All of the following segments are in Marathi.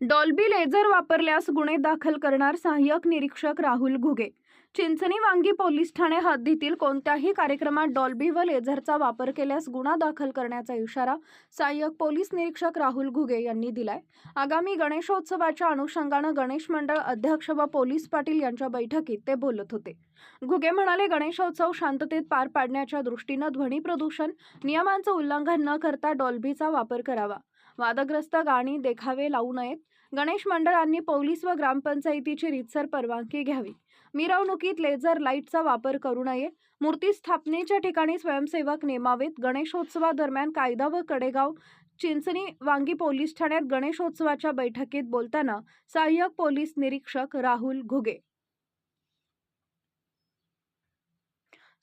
डॉल्बी लेझर वापरल्यास गुन्हे दाखल करणार सहाय्यक निरीक्षक राहुल घुगे. चिंचणी वांगी पोलीस ठाणे हद्दीतील कोणत्याही कार्यक्रमात डॉल्बी व लेझरचा वापर केल्यास गुन्हा दाखल करण्याचा इशारा सहाय्यक पोलीस निरीक्षक राहुल घुगे यांनी दिलाय. आगामी गणेशोत्सवाच्या अनुषंगानं गणेश मंडळ अध्यक्ष व पोलीस पाटील यांच्या बैठकीत ते बोलत होते. घुगे म्हणाले गणेशोत्सव शांततेत पार पाडण्याच्या दृष्टीनं ध्वनी प्रदूषण नियमांचं उल्लंघन न करता डॉल्बीचा वापर करावा. वादग्रस्त गाणी देखावे लावू नयेत. गणेश मंडळांनी पोलीस व ग्रामपंचायतीची रीतसर परवानगी घ्यावी. मिरवणुकीत लेझर लाईटचा वापर करू नये. मूर्ती स्थापनेच्या ठिकाणी स्वयंसेवक नेमावेत. गणेशोत्सवादरम्यान कायदा व कडेगाव चिंचणी वांगी पोलीस ठाण्यात गणेशोत्सवाच्या बैठकीत बोलताना सहाय्यक पोलीस निरीक्षक राहुल घुगे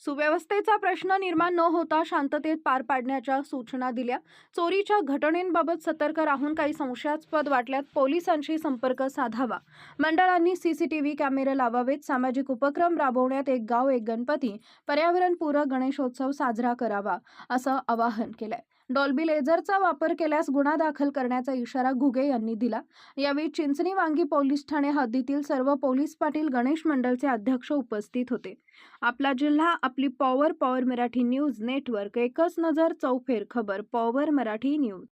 सुव्यवस्थेचा प्रश्न निर्माण न होता शांततेत पार पाडण्याच्या सूचना दिल्या. चोरीच्या घटनेंबाबत सतर्क राहून काही संशयास्पद वाटल्यात पोलिसांशी संपर्क साधावा. मंडळांनी सीसीटीव्ही कॅमेरे लावावेत. सामाजिक उपक्रम राबवण्यात एक गाव एक गणपती. पर्यावरणपूरक गणेशोत्सव साजरा करावा असं आवाहन केलंय. डॉल्बी लेझरचा वापर केल्यास गुन्हा दाखल करण्याचा इशारा घुगे यांनी दिला. यावेळी चिंचणी वांगी पोलीस ठाणे हद्दीतील सर्व पोलीस पाटील गणेश मंडळचे अध्यक्ष उपस्थित होते. आपला जिल्हा आपली power power Marathi news network एकच नजर चौफेर खबर पॉवर मराठी न्यूज.